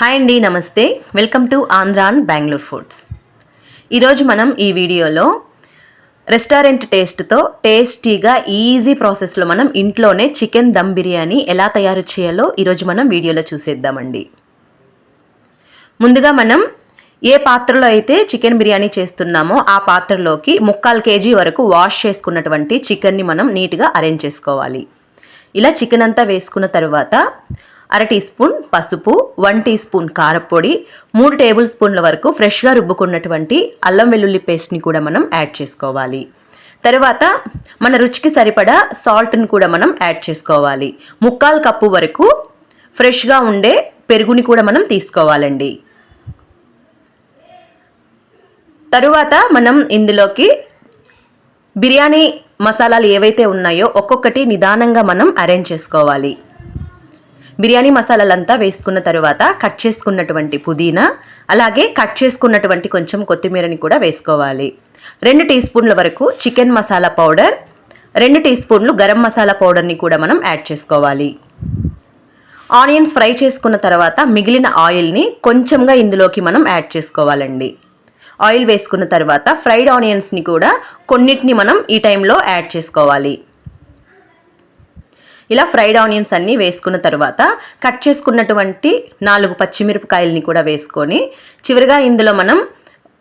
Hi అండి నమస్తే. Welcome to Andhran Bengaluru foods. ఈరోజు మనం ఈ వీడియోలో రెస్టారెంట్ టేస్ట్తో టేస్టీగా ఈజీ ప్రాసెస్లో మనం ఇంట్లోనే చికెన్ దమ్ బిర్యానీ ఎలా తయారు చేయాలో ఈరోజు మనం వీడియోలో చూసేద్దామండి. ముందుగా మనం ఏ పాత్రలో అయితే చికెన్ బిర్యానీ చేస్తున్నామో ఆ పాత్రలోకి ముక్కాలు కేజీ వరకు వాష్ చేసుకున్నటువంటి చికెన్ని మనం నీట్గా అరేంజ్ చేసుకోవాలి. ఇలా చికెన్ అంతా వేసుకున్న తర్వాత అర టీ స్పూన్ పసుపు వన్ టీ స్పూన్ కారపొడి మూడు టేబుల్ స్పూన్ల వరకు ఫ్రెష్గా రుబ్బుకున్నటువంటి అల్లం వెల్లుల్లి పేస్ట్ని కూడా మనం యాడ్ చేసుకోవాలి. తర్వాత మన రుచికి సరిపడా సాల్ట్ని కూడా మనం యాడ్ చేసుకోవాలి. ముక్కాలు కప్పు వరకు ఫ్రెష్గా ఉండే పెరుగుని కూడా మనం తీసుకోవాలండి. తరువాత మనం ఇందులోకి బిర్యానీ మసాలాలు ఏవైతే ఉన్నాయో ఒక్కొక్కటి నిదానంగా మనం అరేంజ్ చేసుకోవాలి. బిర్యానీ మసాలాలంతా వేసుకున్న తర్వాత కట్ చేసుకున్నటువంటి పుదీనా అలాగే కట్ చేసుకున్నటువంటి కొంచెం కొత్తిమీరని కూడా వేసుకోవాలి. రెండు టీ స్పూన్ల వరకు చికెన్ మసాలా పౌడర్ రెండు టీ స్పూన్లు గరం మసాలా పౌడర్ని కూడా మనం యాడ్ చేసుకోవాలి. ఆనియన్స్ ఫ్రై చేసుకున్న తర్వాత మిగిలిన ఆయిల్ని కొంచెంగా ఇందులోకి మనం యాడ్ చేసుకోవాలండి. ఆయిల్ వేసుకున్న తర్వాత ఫ్రైడ్ ఆనియన్స్ని కూడా కొన్నిటిని మనం ఈ టైంలో యాడ్ చేసుకోవాలి. ఇలా ఫ్రైడ్ ఆనియన్స్ అన్నీ వేసుకున్న తర్వాత కట్ చేసుకున్నటువంటి నాలుగు పచ్చిమిరపకాయలని కూడా వేసుకొని చివరిగా ఇందులో మనం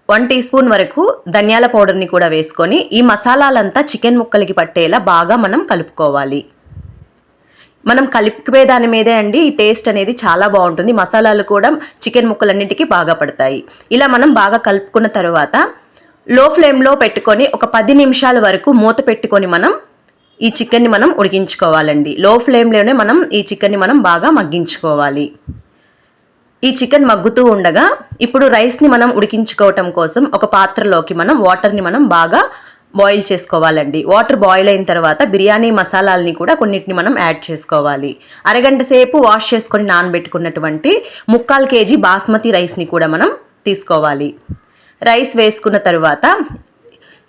వన్ టీ స్పూన్ వరకు ధనియాల పౌడర్ని కూడా వేసుకొని ఈ మసాలాలంతా చికెన్ ముక్కలకి పట్టేలా బాగా మనం కలుపుకోవాలి. మనం కలిపే దాని మీదే అండి ఈ టేస్ట్ అనేది చాలా బాగుంటుంది. మసాలాలు కూడా చికెన్ ముక్కలన్నిటికీ బాగా పడతాయి. ఇలా మనం బాగా కలుపుకున్న తర్వాత లో ఫ్లేమ్లో పెట్టుకొని ఒక పది నిమిషాల వరకు మూత పెట్టుకొని మనం ఈ చికెన్ని మనం ఉడికించుకోవాలండి. లో ఫ్లేమ్లోనే మనం ఈ చికెన్ని మనం బాగా మగ్గించుకోవాలి. ఈ చికెన్ మగ్గుతూ ఉండగా ఇప్పుడు రైస్ని మనం ఉడికించుకోవటం కోసం ఒక పాత్రలోకి మనం వాటర్ని మనం బాగా బాయిల్ చేసుకోవాలండి. వాటర్ బాయిల్ అయిన తర్వాత బిర్యానీ మసాలాలని కూడా కొన్నిటిని మనం యాడ్ చేసుకోవాలి. అరగంట సేపు వాష్ చేసుకొని నానబెట్టుకున్నటువంటి ముక్కాలు కేజీ బాస్మతి రైస్ని కూడా మనం తీసుకోవాలి. రైస్ వేసుకున్న తర్వాత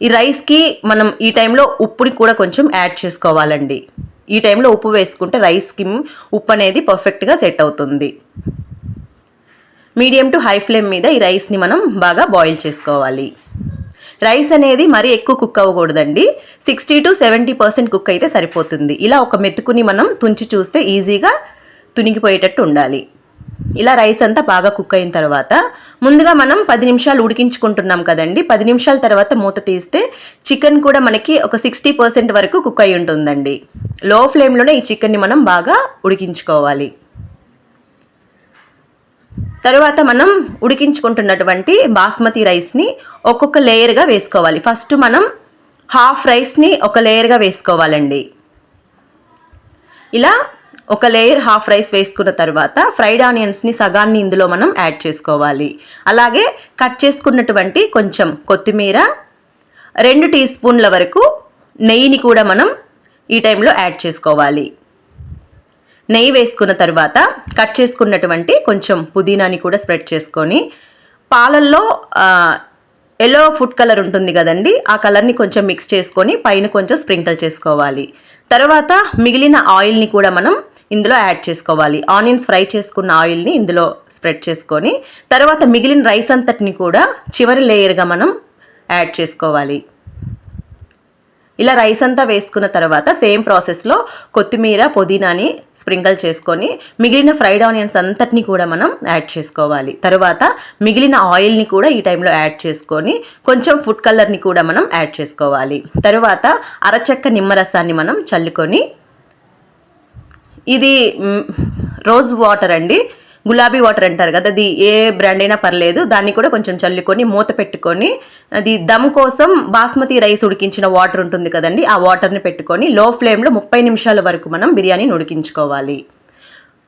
ఈ రైస్కి మనం ఈ టైంలో ఉప్పుని కూడా కొంచెం యాడ్ చేసుకోవాలండి. ఈ టైంలో ఉప్పు వేసుకుంటే రైస్కి ఉప్పు అనేది పర్ఫెక్ట్గా సెట్ అవుతుంది. మీడియం టు హై ఫ్లేమ్ మీద ఈ రైస్ని మనం బాగా బాయిల్ చేసుకోవాలి. రైస్ అనేది మరీ ఎక్కువ cook అవ్వకూడదండి. Sixty to seventy percent cook అయితే సరిపోతుంది. ఇలా ఒక మెతుకుని మనం తుంచి చూస్తే ఈజీగా తునిగిపోయేటట్టు ఉండాలి. ఇలా రైస్ అంతా బాగా కుక్ అయిన తర్వాత ముందుగా మనం పది నిమిషాలు ఉడికించుకుంటున్నాం కదండి. పది నిమిషాల తర్వాత మూత తీస్తే చికెన్ కూడా మనకి ఒక సిక్స్టీ పర్సెంట్ వరకు కుక్ అయి ఉంటుందండి. లో ఫ్లేమ్లోనే ఈ చికెన్ని మనం బాగా ఉడికించుకోవాలి. తర్వాత మనం ఉడికించుకుంటున్నటువంటి బాస్మతి రైస్ని ఒక్కొక్క లేయర్గా వేసుకోవాలి. ఫస్ట్ మనం హాఫ్ రైస్ని ఒక లేయర్గా వేసుకోవాలండి. ఇలా ఒక లేయర్ హాఫ్ రైస్ వేసుకున్న తర్వాత ఫ్రైడ్ ఆనియన్స్ని సగాన్ని ఇందులో మనం యాడ్ చేసుకోవాలి. అలాగే కట్ చేసుకున్నటువంటి కొంచెం కొత్తిమీర రెండు టీ స్పూన్ల వరకు నెయ్యిని కూడా మనం ఈ టైంలో యాడ్ చేసుకోవాలి. నెయ్యి వేసుకున్న తర్వాత కట్ చేసుకున్నటువంటి కొంచెం పుదీనాని కూడా స్ప్రెడ్ చేసుకొని పాలల్లో ఎల్లో ఫుడ్ కలర్ ఉంటుంది కదండి ఆ కలర్ని కొంచెం మిక్స్ చేసుకొని పైన కొంచెం స్ప్రింకిల్ చేసుకోవాలి. తర్వాత మిగిలిన ఆయిల్ని కూడా మనం ఇందులో యాడ్ చేసుకోవాలి. ఆనియన్స్ ఫ్రై చేసుకున్న ఆయిల్ని ఇందులో స్ప్రెడ్ చేసుకొని తర్వాత మిగిలిన రైస్ అంతటిని కూడా చివరి లేయర్గా మనం యాడ్ చేసుకోవాలి. ఇలా రైస్ అంతా వేసుకున్న తర్వాత సేమ్ ప్రాసెస్లో కొత్తిమీర పుదీనాని స్ప్రింకల్ చేసుకొని మిగిలిన ఫ్రైడ్ ఆనియన్స్ అంతటిని కూడా మనం యాడ్ చేసుకోవాలి. తర్వాత మిగిలిన ఆయిల్ని కూడా ఈ టైంలో యాడ్ చేసుకొని కొంచెం ఫుడ్ కలర్ని కూడా మనం యాడ్ చేసుకోవాలి. తర్వాత అరచక్క నిమ్మరసాన్ని మనం చల్లుకొని ఇది రోజ్ వాటర్ అండి. గులాబీ వాటర్ అంటారు కదా అది ఏ బ్రాండ్ అయినా పర్లేదు. దాన్ని కూడా కొంచెం చల్లుకొని మూత పెట్టుకొని అది దమ్ కోసం బాస్మతి రైస్ ఉడికించిన వాటర్ ఉంటుంది కదండి ఆ వాటర్ని పెట్టుకొని లో ఫ్లేమ్లో ముప్పై నిమిషాల వరకు మనం బిర్యానీని ఉడికించుకోవాలి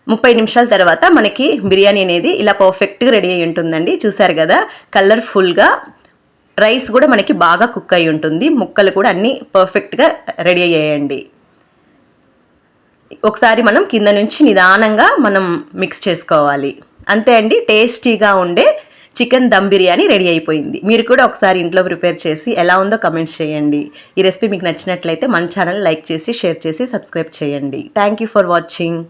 ముప్పై నిమిషాల తర్వాత మనకి బిర్యానీ అనేది ఇలా పర్ఫెక్ట్గా రెడీ అయి ఉంటుందండి. చూసారు కదా కలర్ఫుల్గా రైస్ కూడా మనకి బాగా కుక్ అయి ఉంటుంది. ముక్కలు కూడా అన్నీ పర్ఫెక్ట్గా రెడీ అయ్యాయండి. ఒకసారి మనం కింద నుంచి నిదానంగా మనం మిక్స్ చేసుకోవాలి. అంతే అండి టేస్టీగా ఉండే చికెన్ దమ్ బిర్యానీ రెడీ అయిపోయింది. మీరు కూడా ఒకసారి ఇంట్లో ప్రిపేర్ చేసి ఎలా ఉందో కమెంట్స్ చేయండి. ఈ రెసిపీ మీకు నచ్చినట్లయితే మన ఛానల్ లైక్ చేసి షేర్ చేసి సబ్స్క్రైబ్ చేయండి. Thank you for watching